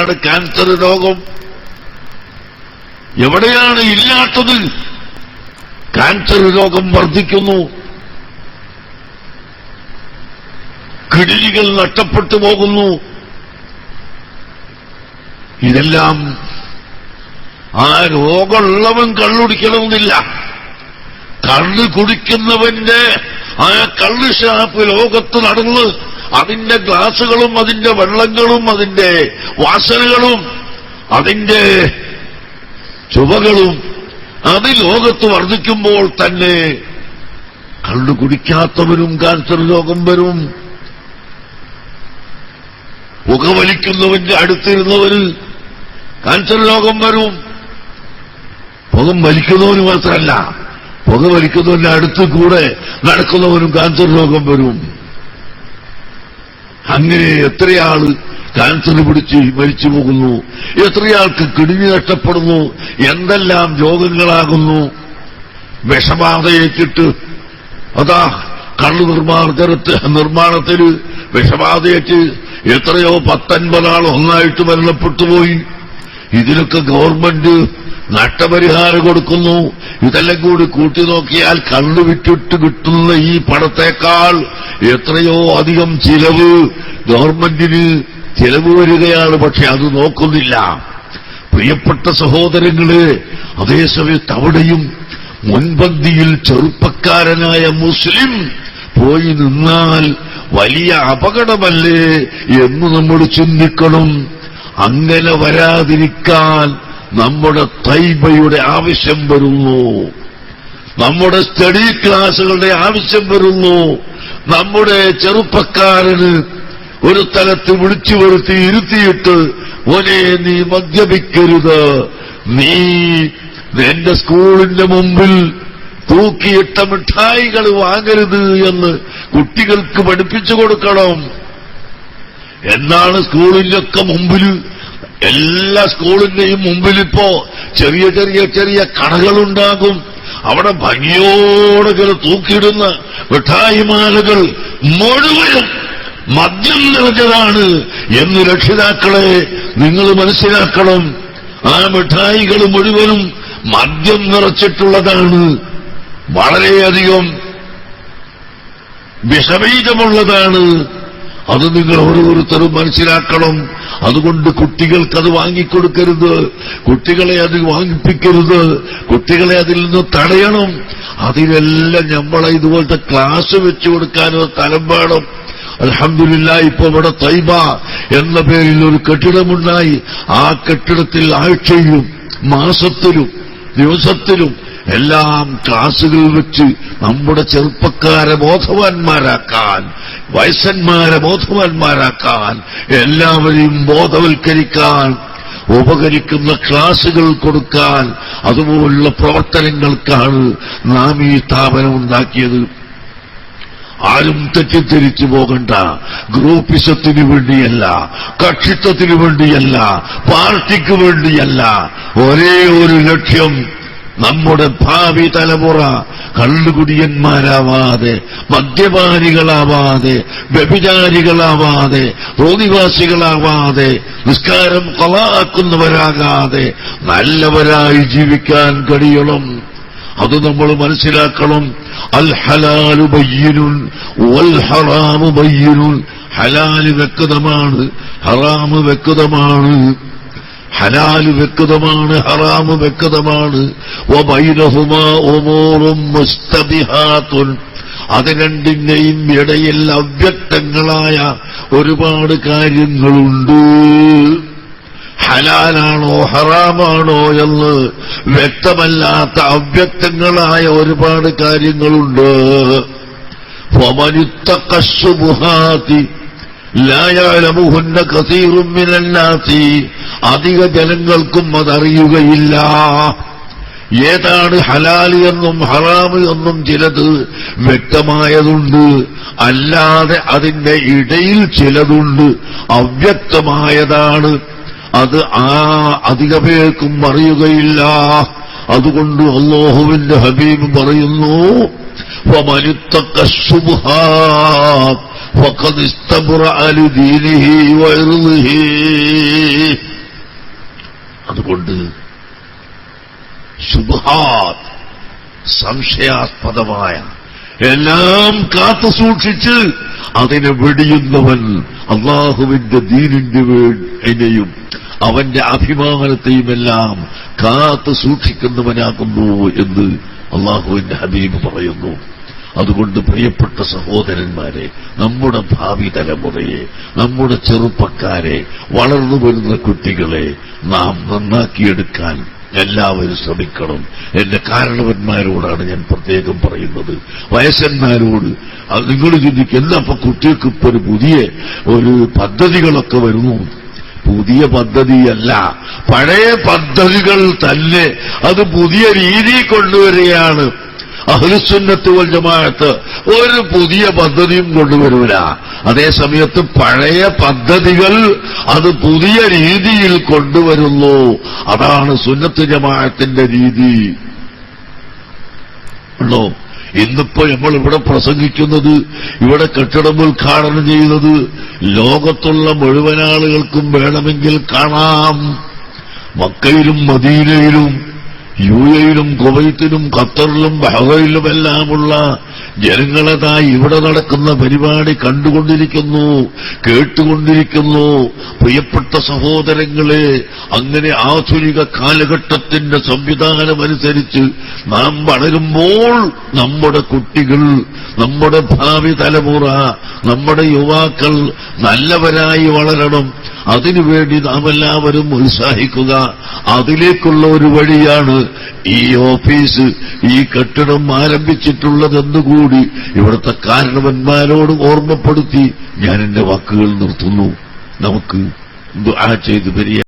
എവിടെയാണ് ക്യാൻസർ രോഗം? എവിടെയാണ് ഇല്ലാത്തത്? ക്യാൻസർ രോഗം വർദ്ധിക്കുന്നു. കിടിലികൾ നഷ്ടപ്പെട്ടു പോകുന്നു. ഇതെല്ലാം ആ രോഗമുള്ളവൻ കള്ളുടിക്കണമെന്നില്ല. കള്ള് കുടിക്കുന്നവന്റെ ആ കള്ള് ഷാപ്പ് ലോകത്ത് നടന്ന് അതിന്റെ ഗ്ലാസുകളും അതിന്റെ വെള്ളങ്ങളും അതിന്റെ വാസനകളും അതിന്റെ ചുവകളും അത് ലോകത്ത് വർദ്ധിക്കുമ്പോൾ തന്നെ കള്ളു കുടിക്കാത്തവരും കാൻസർ രോഗം വരും. പുകവലിക്കുന്നവന്റെ അടുത്തിരുന്നവന് കാൻസർ രോഗം വരും. പുകം വലിക്കുന്നവന് മാത്രമല്ല പുക വലിക്കുന്നവന്റെ അടുത്ത് കൂടെ നടക്കുന്നവനും ക്യാൻസർ രോഗം വരും. അങ്ങനെ എത്രയാൾ ക്യാൻസർ പിടിച്ച് മരിച്ചു പോകുന്നു? എത്രയാൾക്ക് കിടിഞ്ഞു നഷ്ടപ്പെടുന്നു? എന്തെല്ലാം രോഗങ്ങളാകുന്നു? വിഷബാധയേറ്റിട്ട് അതാ കള്ളു നിർമ്മാണത്തിനത്ത് നിർമ്മാണത്തിൽ വിഷബാധയേറ്റ് എത്രയോ പത്തൊൻപതാൾ ഒന്നായിട്ട് മരണപ്പെട്ടുപോയി ഇതിനൊക്കെ ഗവൺമെന്റ് നഷ്ടപരിഹാരം കൊടുക്കുന്നു. ഇതെല്ലാം കൂടി കൂട്ടി നോക്കിയാൽ കണ്ണു വിറ്റിട്ട് കിട്ടുന്ന ഈ പണത്തേക്കാൾ എത്രയോ അധികം ചിലവ് ഗവൺമെന്റിന് ചിലവ് വരികയാണ് പക്ഷെ അത് നോക്കുന്നില്ല. പ്രിയപ്പെട്ട സഹോദരങ്ങൾ അതേസമയത്ത് അവിടെയും മുൻപന്തിയിൽ ചെറുപ്പക്കാരനായ മുസ്ലിം പോയി നിന്നാൽ വലിയ അപകടമല്ലേ എന്ന് നമ്മൾ ചിന്തിക്കണം. അങ്ങനെ വരാതിരിക്കാൻ നമ്മുടെ തൈബയുടെ ആവശ്യം വരുന്നു. നമ്മുടെ സ്റ്റഡി ക്ലാസുകളുടെ ആവശ്യം വരുന്നു. നമ്മുടെ ചെറുപ്പക്കാരന് ഒരു സ്ഥലത്ത് വിളിച്ചു വരുത്തി ഇരുത്തിയിട്ട് ഒരേ നീ മദ്യപിക്കരുത്. നീ എന്റെ സ്കൂളിന്റെ മുമ്പിൽ തൂക്കിയിട്ട മിഠായികൾ വാങ്ങരുത് എന്ന് കുട്ടികൾക്ക് പഠിപ്പിച്ചു കൊടുക്കണം. എന്നാണ് സ്കൂളിലൊക്കെ മുമ്പിൽ എല്ലാ സ്കൂളിന്റെയും മുമ്പിലിപ്പോ ചെറിയ ചെറിയ ചെറിയ കടകളുണ്ടാകും. അവിടെ ഭംഗിയോടെ ചില തൂക്കിയിടുന്ന മിഠായിമാലകൾ മുഴുവനും മദ്യം നിറഞ്ഞതാണ് എന്ന് രക്ഷിതാക്കളെ നിങ്ങൾ മനസ്സിലാക്കണം. ആ മിഠായികൾ മുഴുവനും മദ്യം നിറച്ചിട്ടുള്ളതാണ്. വളരെയധികം വിഷബീജമുള്ളതാണ് അത് നിങ്ങൾ ഓരോരുത്തരും മനസ്സിലാക്കണം. അതുകൊണ്ട് കുട്ടികൾക്ക് അത് വാങ്ങിക്കൊടുക്കരുത്. കുട്ടികളെ അത് വാങ്ങിപ്പിക്കരുത്. കുട്ടികളെ അതിൽ നിന്ന് തടയണം. അതിനെല്ലാം നമ്മളെ ഇതുപോലത്തെ ക്ലാസ് വെച്ചു കൊടുക്കാനോ തലം വേണം അലഹമില്ല ഇപ്പൊ ഇവിടെ തൈബ എന്ന പേരിൽ ഒരു കെട്ടിടമുണ്ടായി. ആ കെട്ടിടത്തിൽ ആഴ്ചയിലും മാസത്തിലും ദിവസത്തിലും എല്ലാം ക്ലാസുകൾ വെച്ച് നമ്മുടെ ചെറുപ്പക്കാരെ ബോധവാന്മാരാക്കാൻ വയസ്സന്മാരെ ബോധവാന്മാരാക്കാൻ എല്ലാവരെയും ബോധവൽക്കരിക്കാൻ ഉപകരിക്കുന്ന ക്ലാസുകൾ കൊടുക്കാൻ അതുപോലുള്ള പ്രവർത്തനങ്ങൾക്കാണ് നാം ഈ സ്ഥാപനം ഉണ്ടാക്കിയത്. ആരും തെറ്റിദ്ധരിച്ചു പോകണ്ട. ഗ്രൂപ്പിസത്തിന് വേണ്ടിയല്ല കക്ഷിത്വത്തിന് വേണ്ടിയല്ല പാർട്ടിക്ക് വേണ്ടിയല്ല ഒരേ ഒരു ലക്ഷ്യം നമ്മുടെ ഭാവി തലമുറ കള്ളുകുടിയന്മാരാവാതെ മദ്യപാനികളാവാതെ വ്യഭിചാരികളാവാതെ തോന്നിവാസികളാവാതെ നിസ്കാരം കൊളാക്കുന്നവരാകാതെ നല്ലവരായി ജീവിക്കാൻ കഴിയണം. അത് നമ്മൾ മനസ്സിലാക്കണം. അൽ ഹലാലു ബയ്യനുൻ വൽ ഹറാമു ബയ്യനുൻ. ഹലാൽ വ്യക്തമാണ് ഹറാമ് വ്യക്തമാണ്. ഹലാൽ വ്യക്തമാണ് ഹറാമ് വ്യക്തമാണ്. അത് രണ്ടിന്റെയും ഇടയിൽ അവ്യക്തങ്ങളായ ഒരുപാട് കാര്യങ്ങളുണ്ട്. ഹലാലാണോ ഹറാമാണോ എന്ന് വ്യക്തമല്ലാത്ത അവ്യക്തങ്ങളായ ഒരുപാട് കാര്യങ്ങളുണ്ട്. ഫമനിത്തക്കശുബുഹാത്തി ലായാലമുഹുന്ന കസീറും മിനന്നാസി. അധിക ജനങ്ങൾക്കും അതറിയുകയില്ല. ഏതാണ് ഹലാൽ എന്നും ഹറാമ് എന്നും ചിലത് വ്യക്തമായതുണ്ട്. അല്ലാതെ അതിന്റെ ഇടയിൽ ചിലതുണ്ട്. അവ്യക്തമായതാണ്. അത് ആ അധിക പേർക്കും അറിയുകയില്ല. അതുകൊണ്ട് അള്ളാഹുവിന്റെ ഹബീബ് പറയുന്നു ഫക്കദിസ്തബുറ അലു ദീനിഹി വൈറുഹി അതുകൊണ്ട് ശുഭാത് സംശയാസ്പദമായ എല്ലാം കാത്തു സൂക്ഷിച്ച് അതിനെ വെടിയുന്നവൻ അള്ളാഹുവിന്റെ ദീനിന്റെ വേനെയും അവന്റെ അഭിമാനത്തെയും എല്ലാം കാത്തു സൂക്ഷിക്കുന്നവനാകുന്നു എന്ന് അള്ളാഹുവിന്റെ ഹബീബ് പറയുന്നു. അതുകൊണ്ട് പ്രിയപ്പെട്ട സഹോദരന്മാരെ നമ്മുടെ ഭാവി തലമുറയെ നമ്മുടെ ചെറുപ്പക്കാരെ വളർന്നു വരുന്ന കുട്ടികളെ നാം നന്നാക്കിയെടുക്കാൻ എല്ലാവരും ശ്രമിക്കണം. എന്റെ കാരണവന്മാരോടാണ് ഞാൻ പ്രത്യേകം പറയുന്നത്. വയസ്സന്മാരോട് നിങ്ങൾ ചിന്തിക്കും എന്താ അപ്പൊ കുട്ടികൾക്ക് ഇപ്പൊ ഒരു പുതിയ ഒരു പദ്ധതികളൊക്കെ വരുന്നു. പുതിയ പദ്ധതിയല്ല പഴയ പദ്ധതികൾ തന്നെ അത് പുതിയ രീതി കൊണ്ടുവരികയാണ്. അഹ്ലുസുന്നത്ത് വൽ ജമാഅത്ത് ഒരു പുതിയ പദ്ധതിയും കൊണ്ടുവരൂല. അതേസമയത്ത് പഴയ പദ്ധതികൾ അത് പുതിയ രീതിയിൽ കൊണ്ടുവരുന്നു. അതാണ് സുന്നത്ത് ജമാഅത്തിന്റെ രീതി. ഉള്ളോ? ഇന്നിപ്പോ നമ്മൾ ഇവിടെ പ്രസംഗിക്കുന്നത് ഇവിടെ കെട്ടിടം ഉദ്ഘാടനം ചെയ്യുന്നത് ലോകത്തുള്ള മുഴുവൻ ആളുകൾക്കും വേണമെങ്കിൽ കാണാം. മക്കയിലും മദീനയിലും യു എയിലും കുവൈത്തിലും ഖത്തറിലും ബഹ്റൈനിലുമെല്ലാമുള്ള ജനങ്ങളതാ ഇവിടെ നടക്കുന്ന പരിപാടി കണ്ടുകൊണ്ടിരിക്കുന്നു കേട്ടുകൊണ്ടിരിക്കുന്നു. പ്രിയപ്പെട്ട സഹോദരങ്ങളെ അങ്ങനെ ആധുനിക കാലഘട്ടത്തിന്റെ സംവിധാനമനുസരിച്ച് നാം വളരുമ്പോൾ നമ്മുടെ കുട്ടികൾ നമ്മുടെ ഭാവി തലമുറ നമ്മുടെ യുവാക്കൾ നല്ലവരായി വളരണം. അതിനുവേണ്ടി നാം എല്ലാവരും ഉത്സാഹിക്കുക. അതിലേക്കുള്ള ഒരു വഴിയാണ് ഈ ഓഫീസ് ഈ കെട്ടിടം ആരംഭിച്ചിട്ടുള്ളതെന്നുകൂടി ഇവിടുത്തെ കാരണവന്മാരോട് ഓർമ്മപ്പെടുത്തി ഞാൻ എന്റെ വാക്കുകൾ നിർത്തുന്നു. നമുക്ക് ദുആ ചെയ്ത് പെരിയ